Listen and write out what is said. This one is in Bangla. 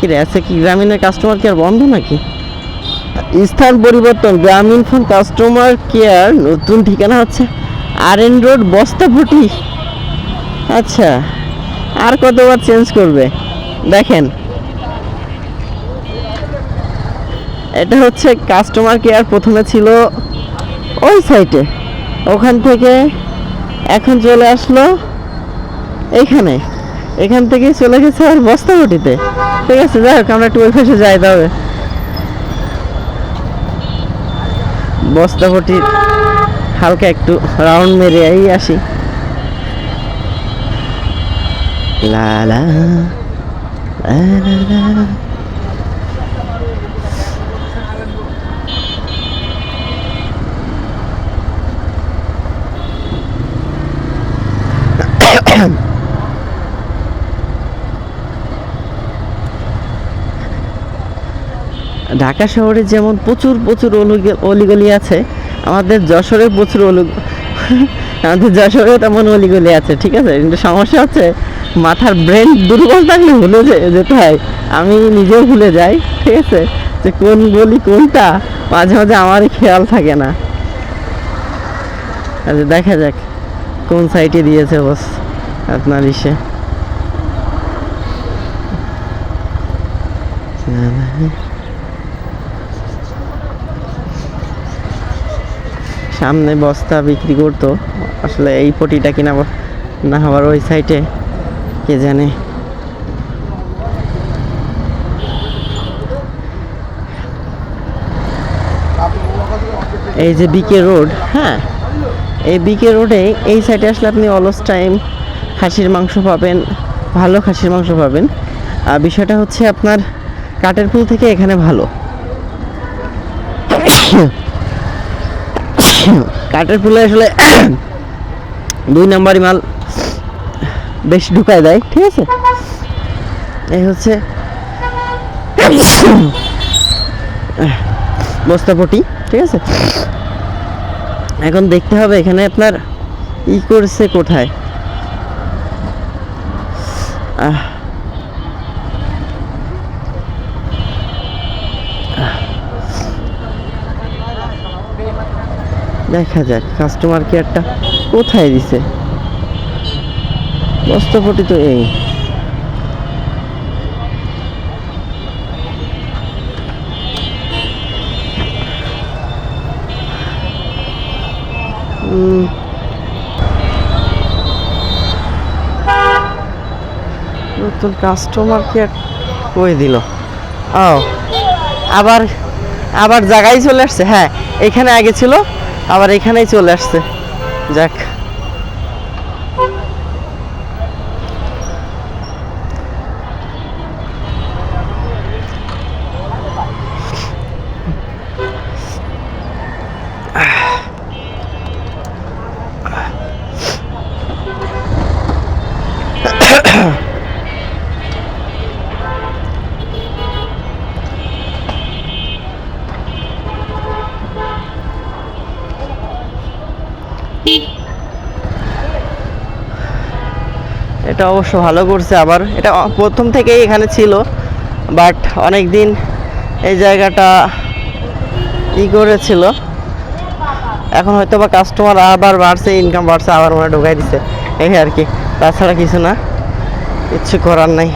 কি রে আছে কি? গ্রামীণের কাস্টমার কেয়ার বন্ধ নাকি? স্থান পরিবর্তন, গ্রামীণ ফোন কাস্টমার কেয়ার নতুন ঠিকানা হচ্ছে আর এন রোড বস্তাপুটি আচ্ছা আর কতবার চেঞ্জ করবে? দেখেন। এটা হচ্ছে কাস্টমার কেয়ার প্রথমে ছিল ওই সাইটে ওখান থেকে এখন চলে আসলো এইখানে এখান থেকে চলে গেছে আর বস্তা বস্তাপটিতে ঠিক আছে, যাই হোক, আমরা একটু পাশে যাই তবে। বস্তাপটির হালকা একটু রাউন্ড মেরে এই আসি লা লা লা। ঢাকা শহরে যেমন প্রচুর প্রচুর অলি- অলিগলি আছে, আমাদের যশোরে প্রচুর অলি আমাদের যশোরে তেমন অলিগলি আছে, ঠিক আছে? কিন্তু সমস্যা হচ্ছে মাথার ব্রেন দুর্বল থাকলে ভুলে যেতে হয়। আমি নিজেও ভুলে যাই, ঠিক আছে? যে কোন গলি কোনটা, মাঝে মাঝে আমারই খেয়াল থাকে না। আচ্ছা দেখা যাক কোন সাইটে দিয়েছে বস আপনার ইসে। সামনে বস্তা বিক্রি করতো। আসলে এই পটিটা কিনা না হওয়ার ওই সাইডে কে জানে। এই যে বিকে রোড হ্যাঁ? এই বিকে রোডে এই সাইডে আসলে আপনি অলস টাইম খাসির মাংস পাবেন, ভালো খাসির মাংস পাবেন। আর বিষয়টা হচ্ছে আপনার কাঠের পুল থেকে এখানে ভালো। কাঠের পুলে আসলে দুই নাম্বারই মাল বেশ ঢুকায় দেয়, ঠিক আছে? এই হচ্ছে বস্তাপটি, ঠিক আছে? এখন দেখতে হবে এখানে আপনার ই করছে কোথায়? আহ দেখা যাক কাস্টমার কেয়ারটা কোথায় দিছে? বস্তাপটি তো এই। নতুন কাস্টমার কেয়ার কই দিল? ও আবার আবার জায়গায় চলে আসছে? হ্যাঁ এখানে আগে ছিল আবার এখানেই চলে আসছে। যাক। এটা অবশ্য ভালো করছে আবার। এটা প্রথম থেকেই এখানে ছিল, বাট অনেক দিন এই জায়গাটা ই করেছিল। এখন হয়তো বা কাস্টমার আবার বাড়ছে ইনকাম বাড়ছে, আবার মনে হয় ঢোকাই দিছে। এই আর কি, তাছাড়া কিছু না, কিচ্ছু করার নাই।